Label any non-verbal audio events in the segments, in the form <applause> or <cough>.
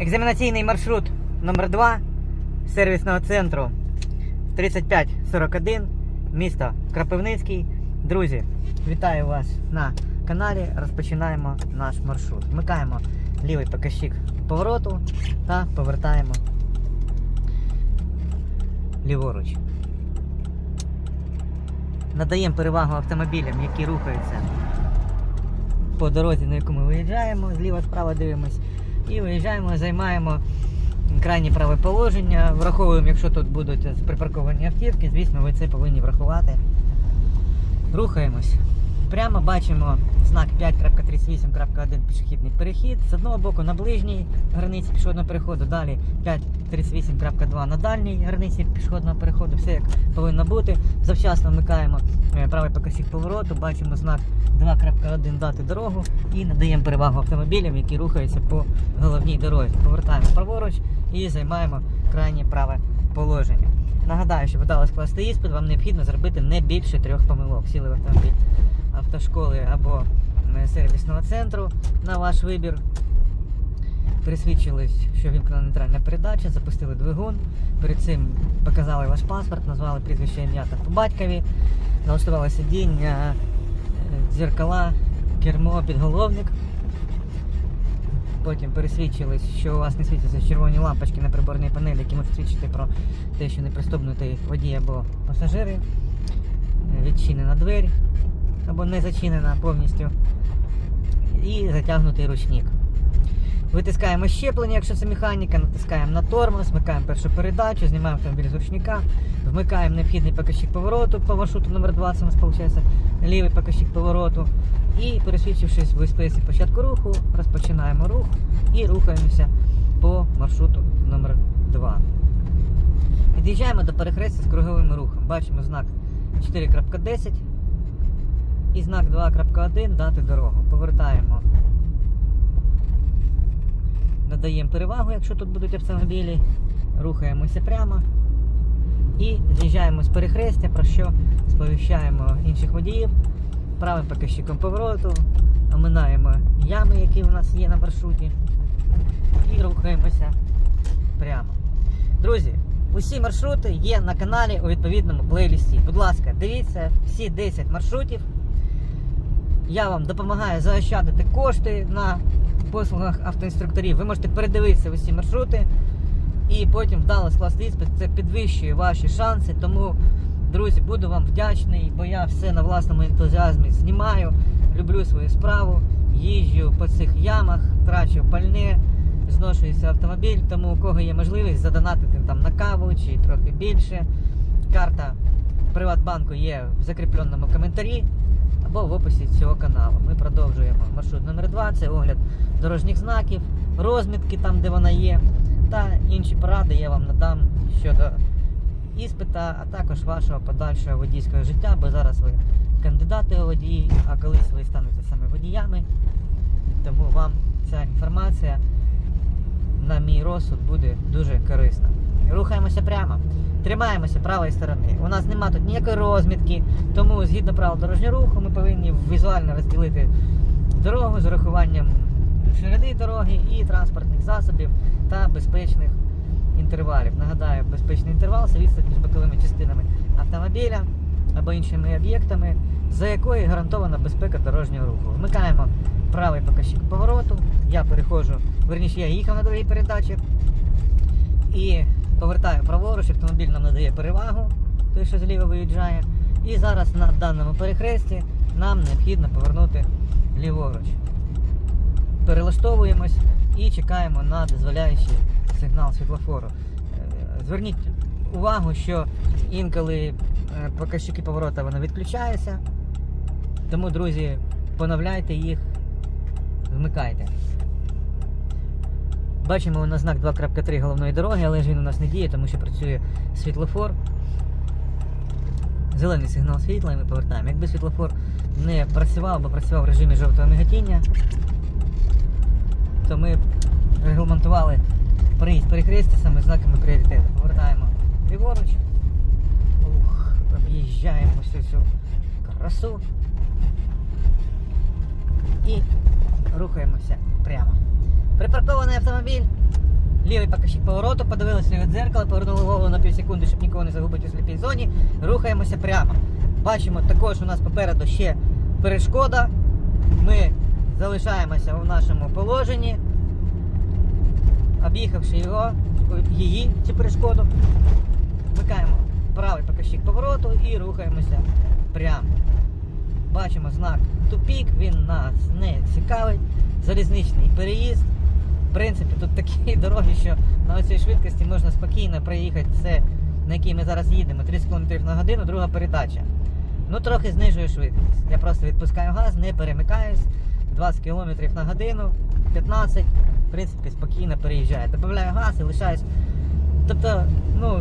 Екзаменаційний маршрут номер 2 сервісного центру 3541, місто Крапивницький. Друзі, вітаю вас на каналі. Розпочинаємо наш маршрут. Вмикаємо лівий показчик повороту та повертаємо ліворуч. Надаємо перевагу автомобілям, які рухаються по дорозі, на яку ми виїжджаємо, зліва справа дивимось. І виїжджаємо, займаємо крайнє праве положення. Враховуємо, якщо тут будуть припарковані автівки, звісно, ви це повинні врахувати. Рухаємось. Прямо бачимо знак 5.38.1 пішохідний перехід. З одного боку на ближній границі пішохідного переходу, далі 5.38.2 на дальній границі пішохідного переходу. Все як повинно бути. Завчасно вмикаємо е, правий показчик повороту, бачимо знак 2.1 дати дорогу і надаємо перевагу автомобілям, які рухаються по головній дорозі. Повертаємо праворуч і займаємо крайнє праве положення. Нагадаю, щоб вдалося скласти іспит, вам необхідно зробити не більше трьох помилок. Сіли в автомобіль автошколи або е, сервісного центру на ваш вибір. Присвідчились, що вімкнена нейтральна передача, запустили двигун. Перед цим показали ваш паспорт, назвали прізвище ім'я та по батькові, налаштували сидіння, е, дзеркала, кермо, підголовник. Потім пересвідчились, що у вас не світяться червоні лампочки на приборній панелі, які можуть свідчити про те, що не пристобнутий водій або пасажири. Відчинена двері або не зачинена повністю. І затягнутий ручник. Витискаємо щеплення, якщо це механіка, натискаємо на тормоз, вмикаємо першу передачу, знімаємо автомобіль з ручника, вмикаємо необхідний показчик повороту по маршруту номер 2 це у нас виходить лівий показчик повороту. І пересвідчившись в СПС початку руху, розпочинаємо рух і рухаємося по маршруту номер 2 Під'їжджаємо до перехрестя з круговим рухом. Бачимо знак 4.10 і знак 2.1 дати дорогу. Повертаємо. Надаємо перевагу, якщо тут будуть автомобілі. Рухаємося прямо. І з'їжджаємо з перехрестя, про що сповіщаємо інших водіїв правим показчиком повороту, оминаємо ями, які у нас є на маршруті, і рухаємося прямо. Друзі, усі маршрути є на каналі у відповідному плейлісті. Будь ласка, дивіться всі 10 маршрутів. Я вам допомагаю заощадити кошти на послугах автоінструкторів. Ви можете передивитися усі маршрути і потім вдало скласти іспит. Це підвищує ваші шанси. Тому, друзі, буду вам вдячний, бо я все на власному ентузіазмі знімаю, люблю свою справу, їжджу по цих ямах, трачу пальне, зношується автомобіль, тому у кого є можливість задонатити там на каву чи трохи більше. Карта Приватбанку є в закріпленому коментарі або в описі цього каналу. Ми продовжуємо маршрут номер 2 це огляд дорожніх знаків, розмітки там, де вона є, та інші поради я вам надам щодо іспита, а також вашого подальшого водійського життя, бо зараз ви кандидати у водії, а колись ви станете саме водіями. Тому вам ця інформація на мій розсуд буде дуже корисна. Рухаємося прямо. Тримаємося правої сторони. У нас нема тут ніякої розмітки, тому згідно правил дорожнього руху ми повинні візуально розділити дорогу з урахуванням ширини дороги і транспортних засобів та безпечних інтервалів. Нагадаю, безпечний інтервал це відстань між боковими частинами автомобіля або іншими об'єктами, за якою гарантована безпека дорожнього руху. Вмикаємо правий показчик повороту. Я переходжу, верніше я їхав на другій передачі і повертаю праворуч, автомобіль нам надає перевагу, той, що зліва виїжджає. І зараз на даному перехресті нам необхідно повернути ліворуч. Перелаштовуємось і чекаємо на дозволяючий сигнал світлофору. Е, Зверніть увагу, що інколи е, показчики поворота воно відключається. Тому, друзі, поновляйте їх, вмикайте. Бачимо у нас знак 2.3 головної дороги, але ж він у нас не діє, тому що працює світлофор. Зелений сигнал світла і ми повертаємо. Якби світлофор не працював, або працював в режимі жовтого миготіння, то ми регламентували проїзд перехрестя саме знаками пріоритету. Повертаємо ліворуч. Ух, об'їжджаємо всю цю красу. І рухаємося прямо. Припаркований автомобіль Лівий покажчик повороту, подивилися від дзеркала, повернули голову на пів секунди, щоб нікого не загубити у сліпій зоні. Рухаємося прямо. Бачимо, також у нас попереду ще перешкода. Ми залишаємося у нашому положенні, об'їхавши його, її, цю перешкоду, вмикаємо правий покажчик повороту і рухаємося прямо. Бачимо знак тупік, він нас не цікавить. Залізничний переїзд. В принципі, тут такі <laughs> дороги, що на цій швидкості можна спокійно проїхати це, на якій ми зараз їдемо, 30 км на годину, друга передача. Ну, трохи знижую швидкість. Я просто відпускаю газ, не перемикаюсь. 20 км на годину, 15, в принципі, спокійно переїжджаю. Добавляю газ і лишаюсь. Тобто, ну,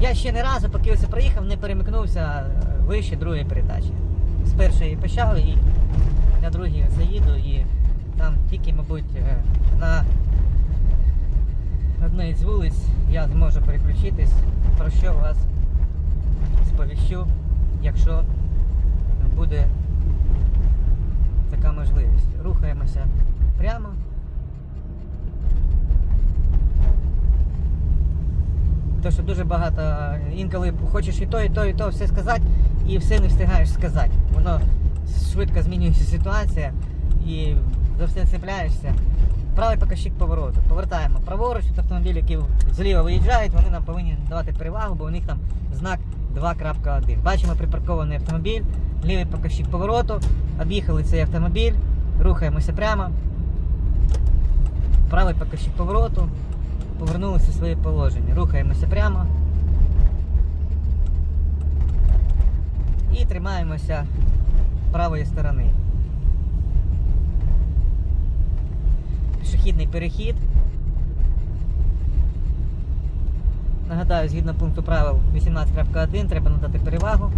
я ще не разу, поки ось проїхав, не перемикнувся е, вище другої передачі. З першої почав і на другій заїду і там тільки, мабуть, е, на одній з вулиць я зможу переключитись, про що вас сповіщу, якщо буде така можливість. Рухаємося прямо. То, що дуже багато, е, інколи хочеш і то, і то, і то все сказати, і все не встигаєш сказати. Воно швидко змінюється ситуація і за все цепляєшся. Правий покажчик повороту. Повертаємо праворуч від автомобілів, які зліва виїжджають, вони нам повинні давати перевагу, бо у них там знак 2.1. Бачимо припаркований автомобіль, лівий покажчик повороту, об'їхали цей автомобіль, рухаємося прямо. Правий покажчик повороту, повернулися в своє положення. Рухаємося прямо. І тримаємося правої сторони. Пішохідний перехід. Нагадаю, згідно пункту правил 18.1 треба надати перевагу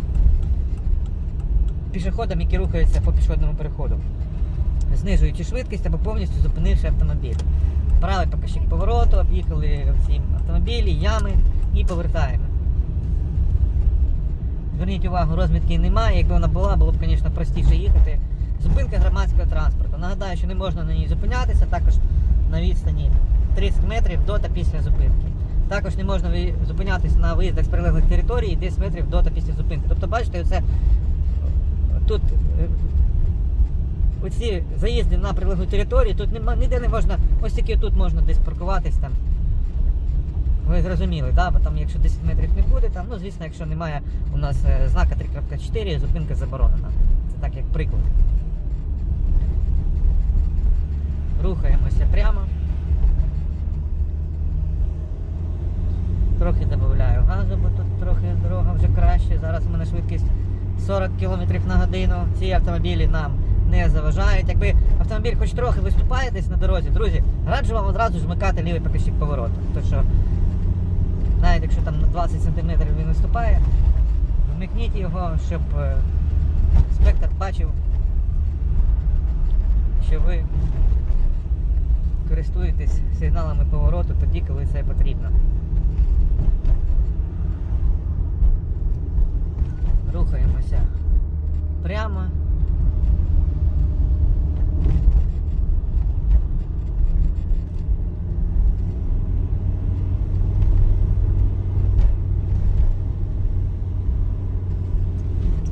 пішоходам, які рухаються по пішохідному переходу, знижуючи швидкість або повністю зупинивши автомобіль. Правий покажчик повороту, об'їхали ці автомобілі, ями і повертаємо. Зверніть увагу, розмітки немає. Якби вона була, було б, звісно, простіше їхати. Зупинка громадського транспорту. Нагадаю, що не можна на ній зупинятися, також на відстані 30 метрів до та після зупинки. Також не можна зупинятися на виїздах з прилеглих територій 10 метрів до та після зупинки. Тобто, бачите, оце тут е, оці заїзди на прилеглу територію, тут нема, ніде не можна, ось тільки тут можна десь паркуватись там. Ви зрозуміли, да? бо там якщо 10 метрів не буде, там, ну звісно, якщо немає у нас е, знака 3.4, зупинка заборонена. Це так як приклад. Рухаємося прямо. Трохи додаю газу, бо тут трохи дорога вже краще. Зараз у мене швидкість 40 км на годину. Ці автомобілі нам не заважають. Якби автомобіль хоч трохи виступає десь на дорозі, друзі, раджу вам одразу ж вмикати лівий покажчик повороту. То що навіть якщо там на 20 см він виступає, вмикніть його, щоб е, спектр бачив, що ви користуєтесь сигналами повороту тоді, коли це потрібно. Рухаємося прямо.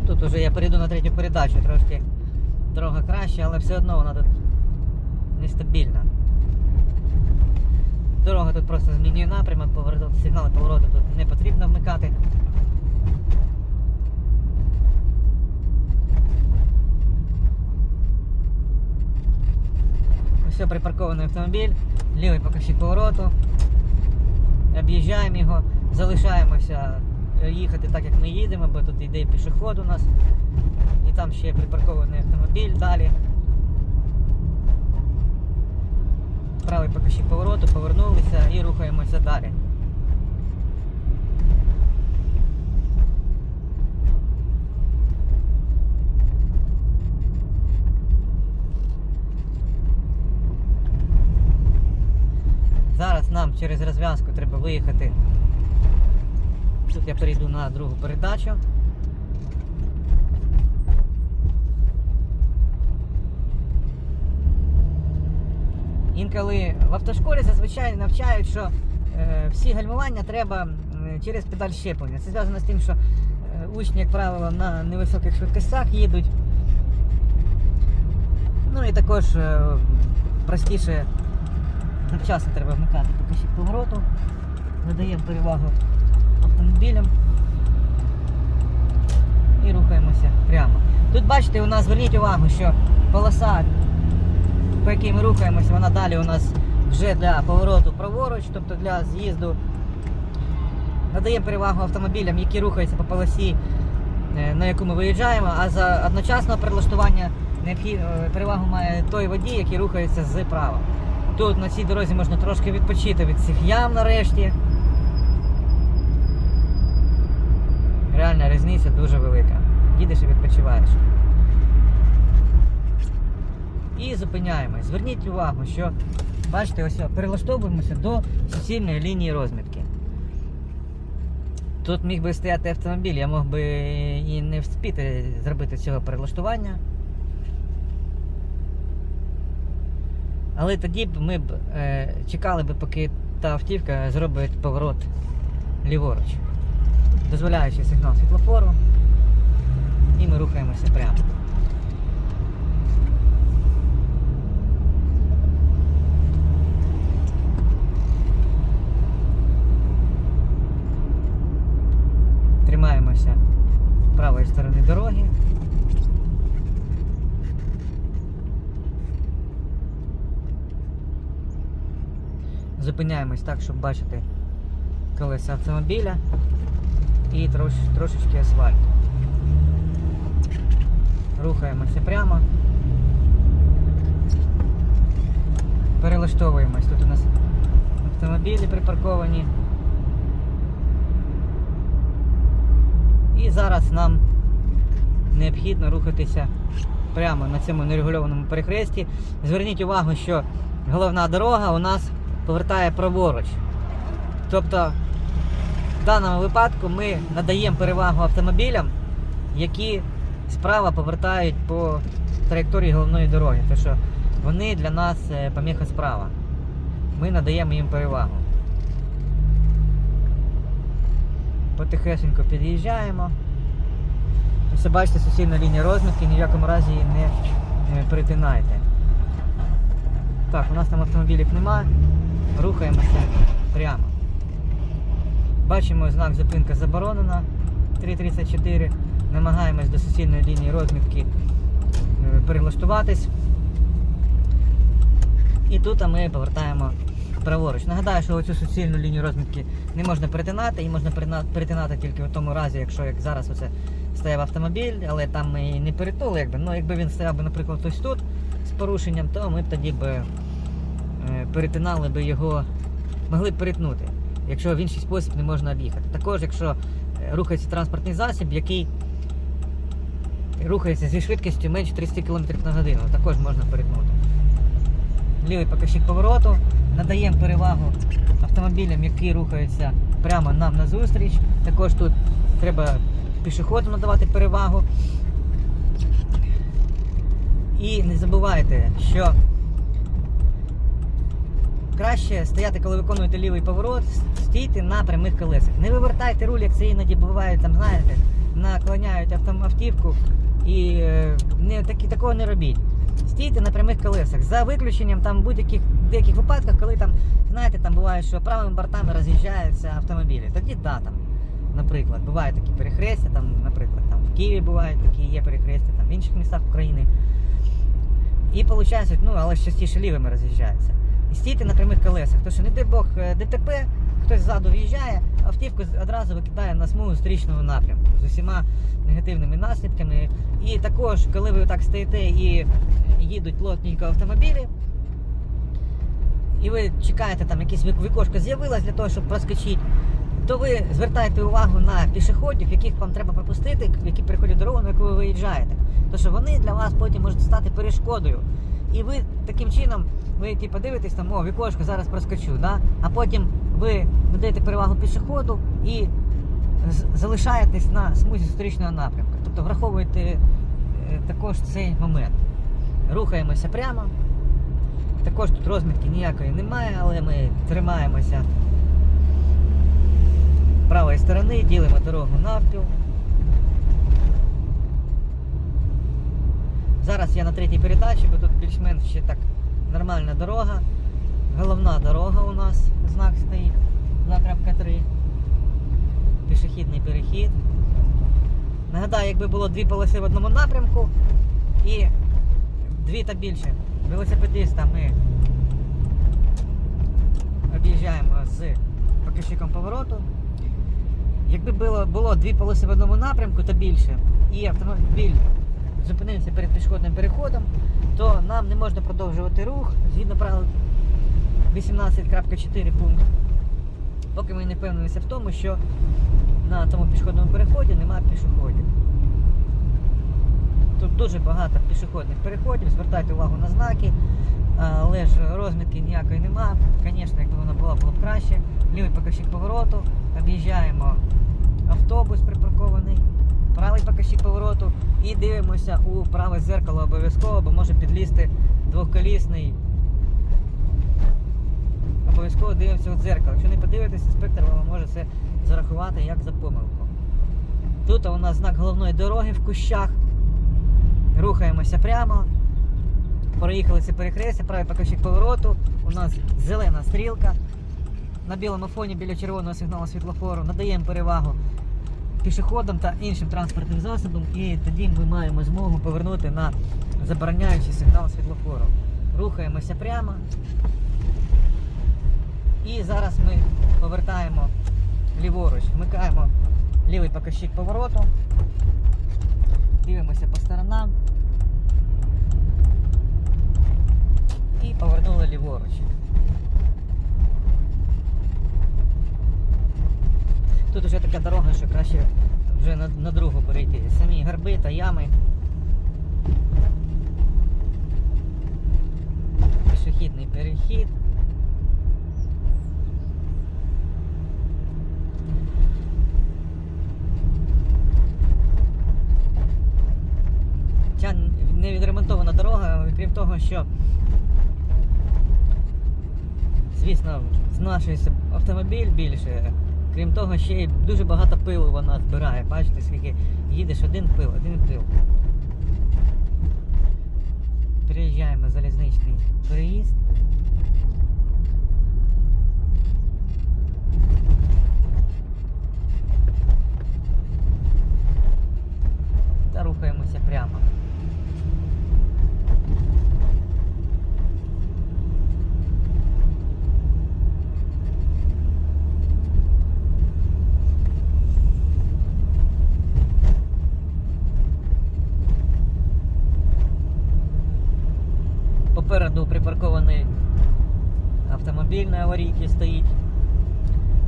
Тут уже я перейду на третю передачу, трошки дорога краще, але все одно вона тут нестабільна. Дорога тут просто змінює напрямок, сигнали повороту тут не потрібно вмикати. Все припаркований автомобіль, лівий покажчик повороту. Об'їжджаємо його, залишаємося е, їхати так, як ми їдемо, бо тут йде пішоход у нас. І там ще припаркований автомобіль далі. Правий покажчик повороту, повернулися і рухаємося далі. Зараз нам через розв'язку треба виїхати. Тут я перейду на другу передачу. Інколи в автошколі зазвичай навчають, що е, всі гальмування треба через педаль щеплення. Це зв'язано з тим, що е, учні, як правило, на невисоких швидкостях їдуть. Ну і також е, простіше завчасно треба вмикати покажіть повороту. Надаємо перевагу автомобілям і рухаємося прямо. Тут бачите, у нас зверніть увагу, що полоса, по якій ми рухаємося, вона далі у нас вже для повороту праворуч, тобто для з'їзду. Надаємо перевагу автомобілям, які рухаються по полосі, е, на яку ми виїжджаємо, а за одночасного перелаштування необхід... е, перевагу має той водій, який рухається зправа. Тут на цій дорозі можна трошки відпочити від цих ям нарешті. Реальна різниця дуже велика. Їдеш і відпочиваєш. І зупиняємось. Зверніть увагу, що бачите, ось перелаштовуємося до суцільної лінії розмітки. Тут міг би стояти автомобіль, я мог би і не вспіти зробити цього перелаштування. Але тоді б ми б е, чекали б, поки та автівка зробить поворот ліворуч, дозволяючи сигнал світлофору, і ми рухаємося прямо. Тримаємося правої сторони дороги. Зупиняємось так, щоб бачити колеса автомобіля і трош, трошечки асфальту. Рухаємося прямо. Перелаштовуємось. Тут у нас автомобілі припарковані. І зараз нам необхідно рухатися прямо на цьому нерегульованому перехресті. Зверніть увагу, що головна дорога у нас повертає праворуч. Тобто, в даному випадку ми надаємо перевагу автомобілям, які справа повертають по траєкторії головної дороги. Тому що вони для нас е, поміха справа. Ми надаємо їм перевагу. Потихесенько під'їжджаємо. Ось бачите суцільна лінія розмітки, ні в якому разі її не е, перетинайте. Так, у нас там автомобілів немає. Рухаємося прямо. Бачимо знак зупинка заборонена 3.34. Намагаємось до суцільної лінії розмітки е, перелаштуватись. І тут ми повертаємо праворуч. Нагадаю, що оцю суцільну лінію розмітки не можна перетинати, її можна перетинати тільки в тому разі, якщо як зараз оце стояв автомобіль, але там ми і не перетнули, якби. Ну, якби він стояв би, наприклад, ось тут з порушенням, то ми б тоді б е, перетинали би його, могли б перетнути, якщо в інший спосіб не можна об'їхати. Також, якщо е, рухається транспортний засіб, який рухається зі швидкістю менше 30 км на годину, також можна перетнути. Лівий покажчик повороту, надаємо перевагу автомобілям, які рухаються прямо нам назустріч. Також тут треба пішоходам надавати перевагу. І не забувайте, що краще стояти, коли виконуєте лівий поворот, стійте на прямих колесах. Не вивертайте руль, як це іноді буває, там, знаєте, наклоняють автівку і е, не, такі, такого не робіть. Стійте на прямих колесах. За виключенням там будь-яких деяких випадках, коли там, знаєте, там буває, що правими бортами роз'їжджаються автомобілі. Тоді да, там, наприклад, бувають такі перехрестя, там, наприклад, там в Києві бувають такі є перехрестя, там в інших містах України. І виходить, ну, але частіше лівими роз'їжджаються. І стійте на прямих колесах, тому що не дай Бог е, ДТП, хтось ззаду в'їжджає, автівку одразу викидає на смугу зустрічного напрямку з усіма негативними наслідками. І також, коли ви так стоїте і їдуть плотненько автомобілі, і ви чекаєте, там якесь вік- вікошко з'явилось для того, щоб проскочити, то ви звертаєте увагу на пішоходів, яких вам треба пропустити, які переходять дорогу, на яку ви виїжджаєте. Тому що вони для вас потім можуть стати перешкодою. І ви таким чином, ви типу, дивитесь там, о, вікошко, зараз проскочу, да? а потім ви надаєте перевагу пішоходу і залишаєтесь на смузі зустрічного напрямку. Тобто враховуєте е, також цей момент. Рухаємося прямо. Також тут розмітки ніякої немає, але ми тримаємося правої сторони, ділимо дорогу навпіл. Зараз я на третій передачі, бо тут більш-менш ще так нормальна дорога. Головна дорога у нас, знак стоїть 2.3. Пішохідний перехід. Нагадаю, якби було дві полоси в одному напрямку і дві та більше велосипедиста ми об'їжджаємо з покищиком повороту. Якби було, було дві полоси в одному напрямку та більше, і автомобіль зупинився перед пішохідним переходом, то нам не можна продовжувати рух. Згідно правил 18.4 пункт, поки ми не впевнимося в тому, що на тому пішохідному переході немає пішоходів. Тут дуже багато пішохідних переходів, звертайте увагу на знаки, але ж розмітки ніякої нема. Звісно, якби вона була, було б краще. Лівий покажчик повороту, об'їжджаємо автобус припаркований, правий покажчик повороту і дивимося у праве зеркало обов'язково, бо може підлізти двохколісний. Обов'язково дивимося у дзеркало. Якщо не подивитесь, інспектор вам може це зарахувати як за помилку. Тут у нас знак головної дороги в кущах. Рухаємося прямо. Проїхали це перехрестя, правий покажчик повороту. У нас зелена стрілка. На білому фоні біля червоного сигналу світлофору надаємо перевагу пішоходам та іншим транспортним засобам, і тоді ми маємо змогу повернути на забороняючий сигнал світлофору. Рухаємося прямо. І зараз ми повертаємо ліворуч, вмикаємо лівий покажчик повороту, дивимося по сторонам і повернули ліворуч. Тут вже така дорога, що краще вже на, на другу перейти. Самі горби та ями. Пішохідний перехід. Ця невідремонтована дорога, крім того, що звісно, знашується автомобіль більше. Крім того, ще й дуже багато пилу вона збирає. Бачите, скільки їдеш один пил, один пил. Переїжджаємо залізничний переїзд. Та рухаємося прямо. Попереду припаркований автомобіль на аварійці стоїть.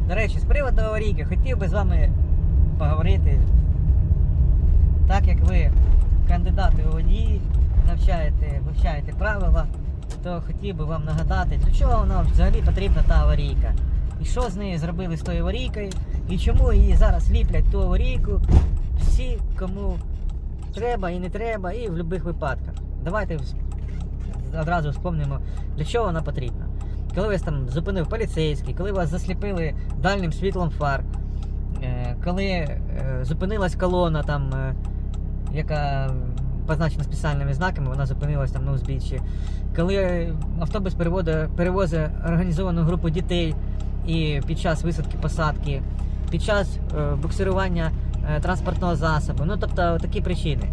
До речі, з приводу аварійки хотів би з вами поговорити. Так як ви кандидати у водії, навчаєте, вивчаєте правила, то хотів би вам нагадати, для чого вона взагалі потрібна та аварійка. І що з нею зробили з тою аварійкою, і чому її зараз ліплять ту аварійку всі, кому треба і не треба, і в будь-яких випадках. Давайте одразу вспомнимо, для чого вона потрібна. Коли вас там зупинив поліцейський, коли вас засліпили дальнім світлом фар, е, коли е, зупинилась колона, там, е, яка позначена спеціальними знаками, вона зупинилась там на узбіччі. Коли автобус перевозить організовану групу дітей і під час висадки посадки, під час буксирування транспортного засобу. Ну, тобто такі причини.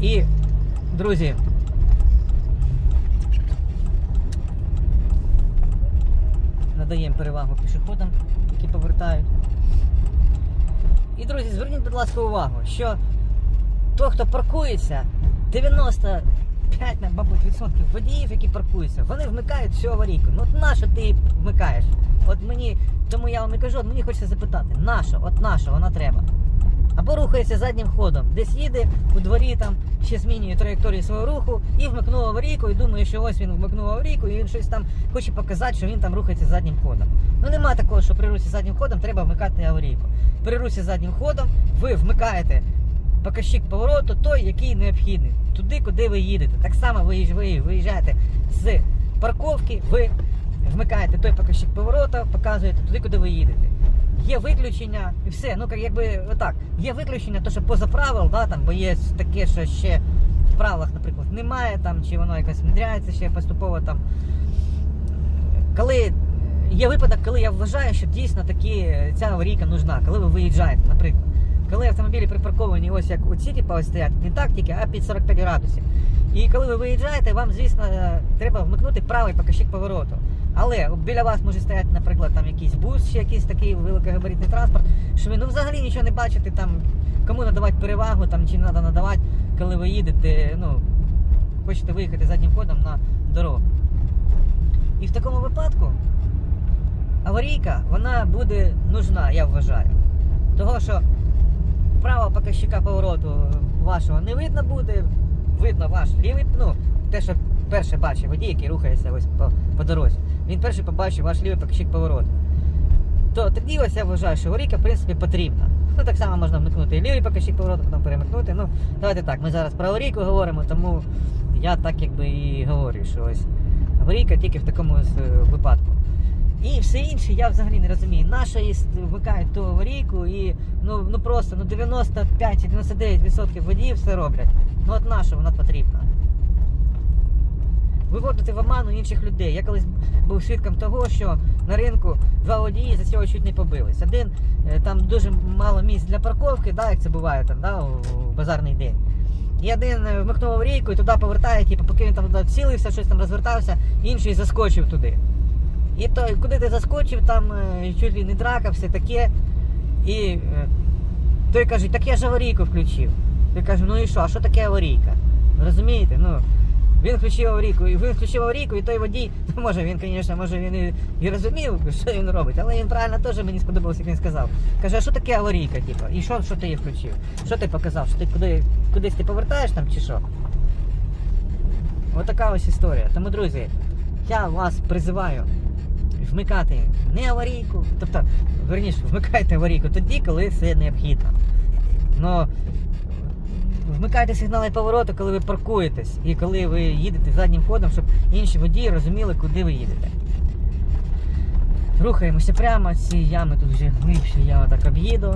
І, друзі, надаємо перевагу пішоходам, які повертають. І, друзі, зверніть, будь ласка, увагу, що той, хто паркується, 95, мабуть, відсотків водіїв, які паркуються, вони вмикають всю аварійку. Ну от нащо ти вмикаєш? От мені, тому я вам і кажу, от мені хочеться запитати, нащо, от нащо вона треба? Або рухається заднім ходом, десь їде у дворі там ще змінює траєкторію свого руху і вмикнув аварійку, і думає, що ось він вмикнув аварійку, і він щось там хоче показати, що він там рухається заднім ходом. Ну нема такого, що при русі заднім ходом треба вмикати аварійку. При русі заднім ходом ви вмикаєте показчик повороту той, який необхідний. Туди, куди ви їдете. Так само ви, ви виїжджаєте з парковки, ви вмикаєте той показчик повороту, показуєте туди, куди ви їдете. Є виключення і все. Ну, якби отак. Є виключення, то що поза правил, да, там, бо є таке, що ще в правилах, наприклад, немає там, чи воно якось внедряється ще поступово там. Коли є випадок, коли я вважаю, що дійсно таки ця аварійка нужна, коли ви виїжджаєте, наприклад. Коли автомобілі припарковані ось як оці типу, ось стоять, не так тільки, а під 45 градусів. І коли ви виїжджаєте, вам, звісно, треба вмикнути правий показчик повороту. Але біля вас може стояти, наприклад, там якийсь бус чи якийсь такий великогабаритний транспорт, що ви ну, взагалі нічого не бачите, там, кому надавати перевагу, там, чи треба надавати, коли ви їдете, ну, хочете виїхати заднім ходом на дорогу. І в такому випадку аварійка вона буде нужна, я вважаю. Того, що правого показчика повороту вашого не видно буде, видно ваш лівий, ну, те, що перше бачить водій, який рухається ось по, по дорозі. Він перший побачив ваш лівий показчик повороту. То тоді я вважаю, що аварійка, в принципі, потрібна. Ну, так само можна вмикнути і лівий показчик повороту, потім перемикнути. Ну, давайте так, ми зараз про аварійку говоримо, тому я так якби і говорю, що ось аварійка тільки в такому е, випадку. І все інше я взагалі не розумію. Наша вмикають ту аварійку і ну, ну просто ну 95-99% водіїв все роблять. Ну от наша вона потрібна. Виводити в оману інших людей. Я колись був свідком того, що на ринку два водії за цього чуть не побились. Один е, там дуже мало місць для парковки, да, як це буває там, да, у, базарний день. І один е, вмикнув аварійку і туди повертає, типу, поки він там цілився, щось там розвертався, інший заскочив туди. І той, куди ти заскочив, там е, чуть не драка, все таке. І той каже, так я ж аварійку включив. Той каже, ну і що, а що таке аварійка? Розумієте? Ну, він включив аварійку, і він включив аварійку, і той водій, <laughs> ну, може він, звісно, може він і, і розумів, що він робить, але він правильно теж мені сподобалося, як він сказав. Каже, а що таке аварійка, типу? І що, що ти її включив? Що ти показав? Що ти куди, кудись ти повертаєш там чи що? Отака ось історія. Тому, друзі, я вас призиваю вмикати не аварійку, тобто, верніше, вмикайте аварійку тоді, коли це необхідно. Но вмикайте сигнали повороту, коли ви паркуєтесь і коли ви їдете заднім ходом, щоб інші водії розуміли, куди ви їдете. Рухаємося прямо, ці ями тут вже глибші, я отак об'їду.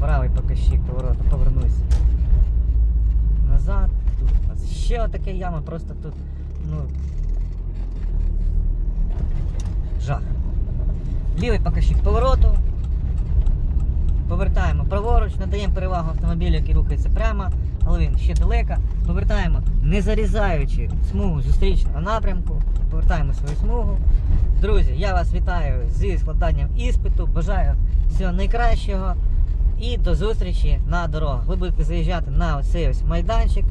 Правий показчик повороту, повернусь. Назад. Тут у нас ще таке яма, просто тут, ну. Жах. Лівий показчик повороту. Повертаємо праворуч, надаємо перевагу автомобілю, який рухається прямо, але він ще далеко. Повертаємо, не зарізаючи смугу зустрічного напрямку. Повертаємо свою смугу. Друзі, я вас вітаю зі складанням іспиту. Бажаю всього найкращого. І до зустрічі на дорогах. Ви будете заїжджати на оцей ось майданчик.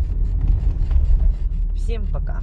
Всім пока.